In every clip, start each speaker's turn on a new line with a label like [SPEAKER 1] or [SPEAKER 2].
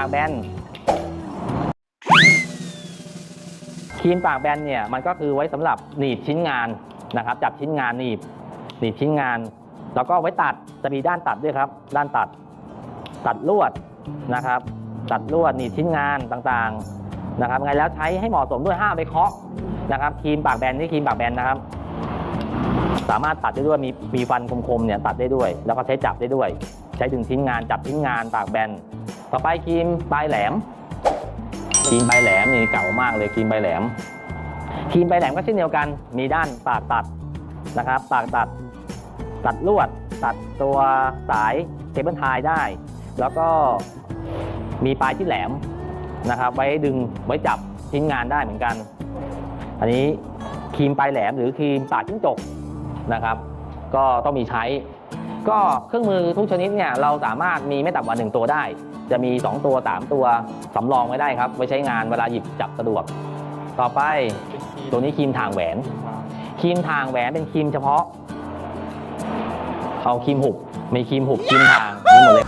[SPEAKER 1] ากแบนครีมปากแบนเนี่ยมันก็คือไว้สำหรับหนีบชิ้นงานนะครับ จับชิ้นงานหนีบหนีบชิ้นงาน แล้วก็ไว้ตัดจะมีด้านตัดด้วยครับ ด้านตัด ตัดลวดนะครับ ตัดลวดหนีบชิ้นงานต่างๆนะครับไงแล้วใช้ให้เหมาะสมด้วยห้ามไปเคาะนะครับครีมปากแบนนี่ครีมปากแบนนะครับ สามารถตัดได้ด้วยมีมีฟันคมๆเนี่ยตัดได้ด้วย แล้วก็ใช้จับได้ด้วย ใช้ถึงชิ้นงานจับชิ้นงานปากแบน ต่อไปครีมปลายแหลมครีมปลายแหลมนี่เก่ามากเลยครีมปลายแหลมครีมปลายแหลมก็เช่นเดียวกัน มีด้านปากตัดนะครับ ปากตัดตัดลวด ตัดตัวสายเคเบิลไทยได้ แล้วก็มีปลายที่แหลมนะครับ ไว้ดึงไว้จับชิ้นงานได้เหมือนกัน อันนี้ครีมปลายแหลมหรือครีมปากจิ้งจกนะครับ ก็ต้องมีใช้ ก็เครื่องมือทุกชนิดเนี่ยเราสามารถมีไม่ต่ำกว่าหนึ่งตัวได้ จะมี 2 ตัว 3 ตัวสำรองไว้ได้ครับไว้ใช้งานเวลาหยิบจับสะดวก ต่อไปตัวนี้ครีมทางแหวน ครีมทางแหวนเป็นครีมเฉพาะ เอาครีมหุบมีครีมหุบครีมทางมีหมดเลย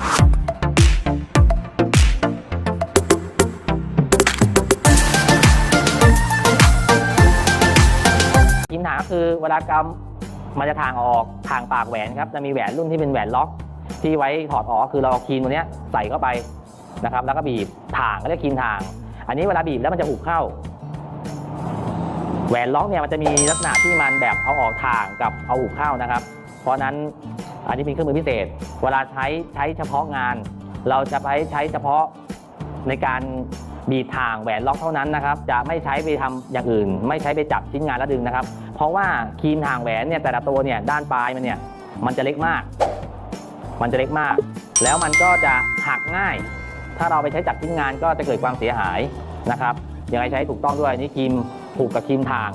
[SPEAKER 1] ครีมทางคือเวลากำ มันจะทางออกทางปากแหวนครับจะมีแหวนรุ่นที่เป็นแหวนล็อก ที่ไว้ถอดออกคือเราเอาครีมตัวนี้ใส่เข้าไปนะครับ แล้วก็บีบทางก็เรียกครีมทาง อันนี้เวลาบีบแล้วมันจะหุบเข้า แหวนล็อกเนี่ยมันจะมีลักษณะที่มันแบบเอาออกทางกับเอาหุบเข้านะครับ เพราะฉะนั้นอันนี้เป็นเครื่องมือพิเศษ เวลาใช้ใช้เฉพาะงาน เราจะไปใช้เฉพาะในการ บีทางแหวนล็อกเท่านั้นนะครับ จะไม่ใช้ไปทำอย่างอื่น ไม่ใช้ไปจับชิ้นงานแล้วดึงนะครับ เพราะว่าครีมทางแหวนเนี่ยแต่ละตัวเนี่ยด้านปลายมันเนี่ยมันจะเล็กมาก มันจะเล็กมาก แล้วมันก็จะหักง่าย ถ้าเราไปใช้จับชิ้นงานก็จะเกิดความเสียหายนะครับยังไงใช้ถูกต้องด้วยนี่ครีมผูกกับครีมทาง